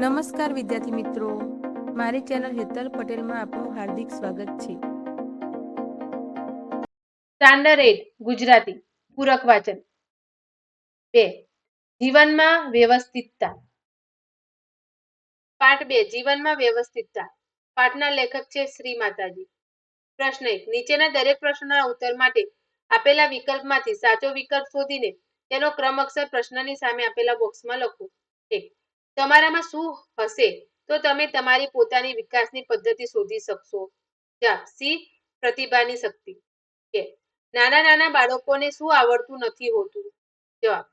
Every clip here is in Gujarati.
નમસ્કાર વિદ્યાર્થી મિત્રો. મારી ચેનલ હેતલ પટેલમાં આપનું હાર્દિક સ્વાગત છે. સ્ટાન્ડર્ડ એટ ગુજરાતી, પૂરક વાચન. બે, જીવનમાં વ્યવસ્થિતતા. પાઠ બે, જીવનમાં વ્યવસ્થિતતા. પાઠના લેખક છે શ્રી માતાજી. પ્રશ્ન એક, નીચેના દરેક પ્રશ્નના ઉત્તર માટે આપેલા વિકલ્પમાંથી સાચો વિકલ્પ શોધીને તેનો ક્રમ અક્ષર પ્રશ્નની સામે આપેલા બોક્સમાં લખો. એક તમારામાં શું હશે, તો તમે તમારી પોતાની વિકાસની પદ્ધતિ શોધી શકશો. જા, સી, પ્રતિભાની શક્તિ. કે, નાના નાના બાળકોને શું આવડતું નથી હોતું? જવાબ,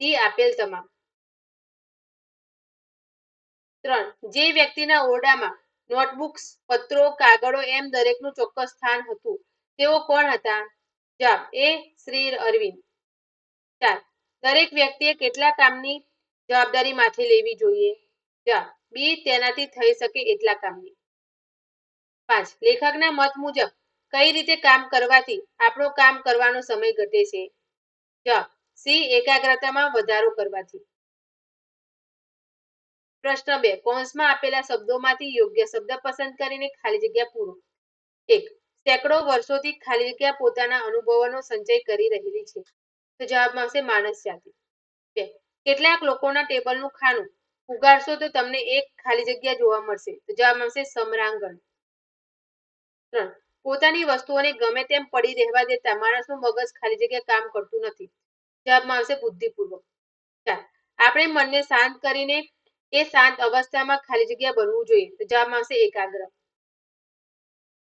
ડી, આપેલ તમામ. ત્રણ, જે વ્યક્તિના ઓરડામાં નોટબુક્સ, પત્રો, કાગળો એમ દરેકનું ચોક્કસ સ્થાન હતું, તેઓ કોણ હતા? જવાબ, એ શ્રી અરવિંદ. ચાર, દરેક વ્યક્તિએ કેટલા કામની જવાબદારી માથે લેવી જોઈએ. ચાર બી. તેનાથી થઈ શકે એટલા કામની. પાંચ. લેખકના મત મુજબ કઈ રીતે કામ કરવાથી આપણો કામ કરવાનો સમય ઘટે છે? જવાબ સી. એકાગ્રતામાં વધારો કરવાથી. પ્રશ્ન બે. કૌંસમાં આપેલા શબ્દોમાંથી યોગ્ય શબ્દ પસંદ કરીને ખાલી જગ્યા પૂરો. એક. સેંકડો વર્ષોથી ખાલી જગ્યા પોતાના અનુભવોનો સંચય કરી રહેલી છે. તો જવાબમાં આવશે માનસ જાતિ. બે. કેટલાક લોકોના ટેબલનું ખાનું ઉગાડશો તો તમને એક ખાલી જગ્યા જોવા મળશે. તો જવાબમાં આવશે સમરાંગણ. પોતાની વસ્તુઓને ગમે તેમ પડી રહેવા દેતા માણસનું મગજ ખાલી જગ્યા કામ કરતું નથી. જવાબમાં આવશે બુદ્ધિપૂર્વક. ચાર, આપણે મનને શાંત કરીને એ શાંત અવસ્થામાં ખાલી જગ્યા બનવું જોઈએ. તો જવાબમાં આવશે એકાગ્ર.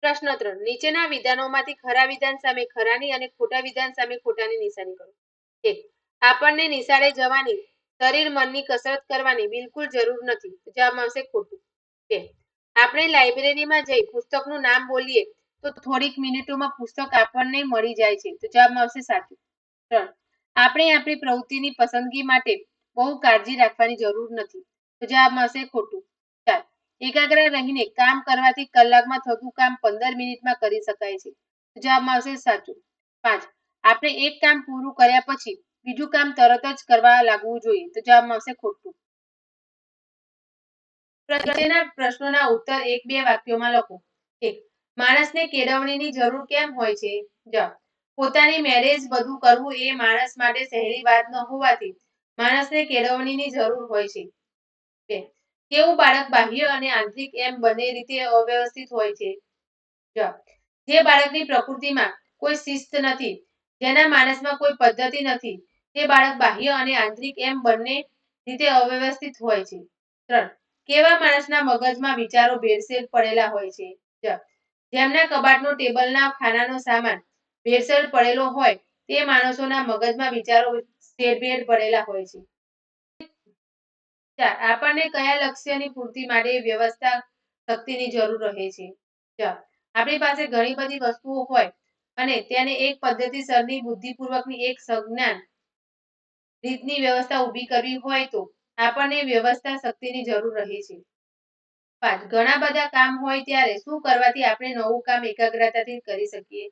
પ્રશ્ન ત્રણ, નીચેના વિધાનોમાંથી ખરા વિધાન સામે ખરાની અને ખોટા વિધાન સામે ખોટાની નિશાની કરો. એક આપણને નિશાળે જવાની, શરીર મનની કસરત કરવાની બિલકુલ જરૂર નથી. જવાબ આવશે ખોટું. કે આપણે લાઇબ્રેરીમાં જઈ પુસ્તકનું નામ બોલીએ, તો થોડીક મિનિટોમાં પુસ્તક આપણને મળી જાય છે. તો જવાબ આવશે સાચું. ત્રણ, આપણે આપણી પ્રવૃત્તિની પસંદગી માટે બહુ કાળજી રાખવાની જરૂર નથી. તો જવાબ આવશે ખોટું. ચાર, એકાગ્ર રહીને કામ કરવાથી કલાકમાં થતું કામ પંદર મિનિટમાં કરી શકાય છે. તો જવાબમાં આવશે સાચું. પાંચ, આપણે એક કામ પૂરું કર્યા પછી બીજું કામ તરત જ કરવા લાગવું જોઈએ. તો જવાબમાં આવશે ખોટું. પ્રત્યેના પ્રશ્નોના ઉત્તર એક બે વાક્યોમાં લખો. એક, માણસને કેળવણીની જરૂર કેમ હોય છે? જવાબ, પોતાની મેરેજ બધું કરવું એ માણસ માટે સહેલી વાત ન હોવાથી માણસને કેળવણીની જરૂર હોય છે. બે, કેવું બાળક બાહ્ય અને આંતરિક એમ બંને રીતે અવ્યવસ્થિત હોય છે? જવાબ, જે બાળકની પ્રકૃતિમાં કોઈ શિસ્ત નથી, જેના માણસમાં કોઈ પદ્ધતિ નથી તે બાળક બાહ્ય અને આંતરિક એમ બંને રીતે અવ્યવસ્થિત હોય છે. ત્રણ, કેવા માણસના મગજમાં વિચારો ભેળસેળ પડેલા હોય છે? જેમના કબાટનો ટેબલના ખાનાનો સામાન ભેળસેળ પડેલો હોય, તે માણસોના મગજમાં વિચારો શેરભેર પડેલા હોય છે. ચાર, આપણને કયા લક્ષ્યની પૂર્તિ માટે વ્યવસ્થા શક્તિની જરૂર રહે છે? જવાબ આપણી પાસે ઘણી બધી વસ્તુઓ હોય અને તેને એક પદ્ધતિસરની બુદ્ધિપૂર્વકની એક સંજ્ઞાન રીતની વ્યવસ્થા ઊભી કરવી હોય તો આપણને વ્યવસ્થા શક્તિની જરૂર રહે છે. પાંચ ઘણા બધા કામ હોય ત્યારે શું કરવાથી આપણે નવું કામ એકાગ્રતાથી કરી શકીએ?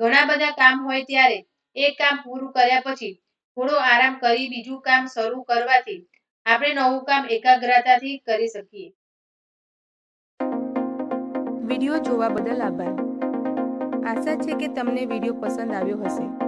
ઘણા બધા કામ હોય ત્યારે એક કામ પૂરું કર્યા પછી થોડો આરામ કરી બીજું કામ શરૂ કરવાથી આપણે નવું કામ એકાગ્રતાથી કરી શકીએ. વીડિયો જોવા બદલ આભાર. આશા છે કે તમને વીડિયો પસંદ આવ્યો હશે.